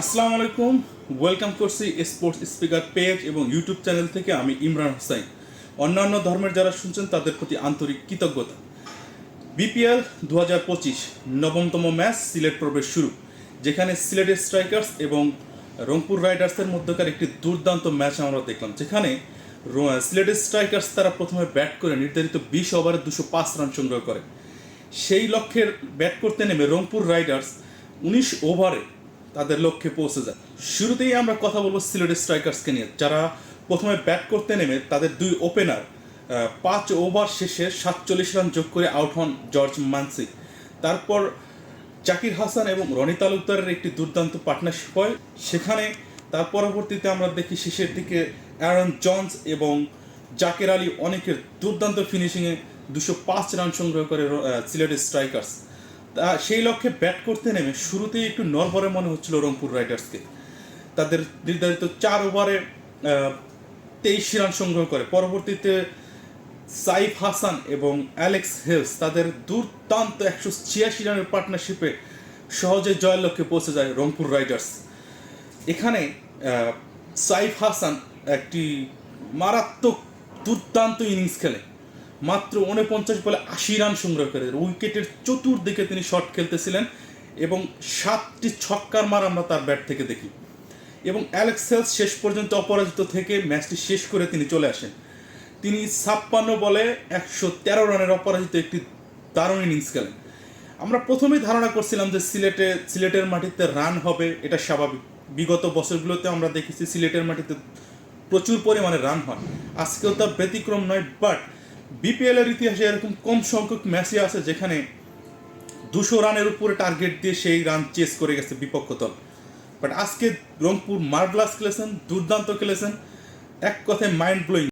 আসসালামু আলাইকুম। ওয়েলকাম করছি স্পোর্টস স্পিকার পেজ এবং ইউটিউব চ্যানেল থেকে আমি ইমরান হোসাইন। অন্যান্য ধর্মের যারা শুনছেন, তাদের প্রতি আন্তরিক কৃতজ্ঞতা। বিপিএল দু হাজার পঁচিশ নবমতম ম্যাচ সিলেট প্রবেশ শুরু, যেখানে সিলেটের স্ট্রাইকার্স এবং রংপুর রাইডার্সের মধ্যকার একটি দুর্দান্ত ম্যাচ আমরা দেখলাম, যেখানে সিলেটের স্ট্রাইকার্স তারা প্রথমে ব্যাট করে নির্ধারিত বিশ ওভারে দুশো পাঁচ রান সংগ্রহ করে। সেই লক্ষ্যের ব্যাট করতে নেমে রংপুর রাইডার্স উনিশ ওভারে তাদের লক্ষ্যে পৌঁছে যায়। শুরুতেই আমরা কথা বলব সিলেটের স্ট্রাইকার্সকে নিয়ে। যারা প্রথমে ব্যাট করতে নেমে তাদের দুই ওপেনার পাঁচ ওভার শেষে সাতচল্লিশ রান যোগ করে আউট হন জর্জ মানসি। তারপর জাকির হাসান এবং রনি তালুকদারের একটি দুর্দান্ত পার্টনারশিপ হয়। সেখানে তার পরবর্তীতে আমরা দেখি শেষের দিকে অ্যারন জনস এবং জাকের আলী অনেকের দুর্দান্ত ফিনিশিংয়ে দুশো পাঁচ রান সংগ্রহ করে সিলেটের স্ট্রাইকার্স। তা সেই লক্ষ্যে ব্যাট করতে নেমে শুরুতেই একটু নরবরে মনে হচ্ছিল রংপুর রাইডার্সকে। তাদের নির্ধারিত চার ওভারে তেইশ রান সংগ্রহ করে। পরবর্তীতে সাইফ হাসান এবং অ্যালেক্স হেলস তাদের দুর্দান্ত একশো ছিয়াশি রানের পার্টনারশিপে সহজে জয়ের লক্ষ্যে পৌঁছে যায় রংপুর রাইডার্স। এখানে সাইফ হাসান একটি মারাত্মক দুর্দান্ত ইনিংস খেলে। মাত্র উনপঞ্চাশ বলে আশি রান সংগ্রহ করে উইকেটের চতুর্দিকে তিনি শট খেলতেছিলেন এবং সাতটি ছক্কার মার আমরা তার ব্যাট থেকে দেখি। এবং অ্যালেক্স হেলস শেষ পর্যন্ত অপরাজিত থেকে ম্যাচটি শেষ করে তিনি চলে আসেন। তিনি ছাপ্পান্ন বলে একশো তেরো রানের অপরাজিত একটি দারুণ ইনিংস খেলেন। আমরা প্রথমেই ধারণা করছিলাম যে সিলেটে, সিলেটের মাটিতে রান হবে, এটা স্বাভাবিক। বিগত বছরগুলোতে আমরা দেখেছি সিলেটের মাটিতে প্রচুর পরিমাণে রান হয়। আজকেও তার ব্যতিক্রম নয় বাট বিপিএল এর ইতিহাসে এরকম কম সংখ্যক ম্যাচই আছে যেখানে দুশো রানের উপরে টার্গেট দিয়ে সেই রান চেস করে গেছে বিপক্ষ দল। বাট আজকে রংপুর মার্বলাস খেলেছেন, দুর্দান্ত খেলেছেন, এক কথায় মাইন্ড ব্লোয়িং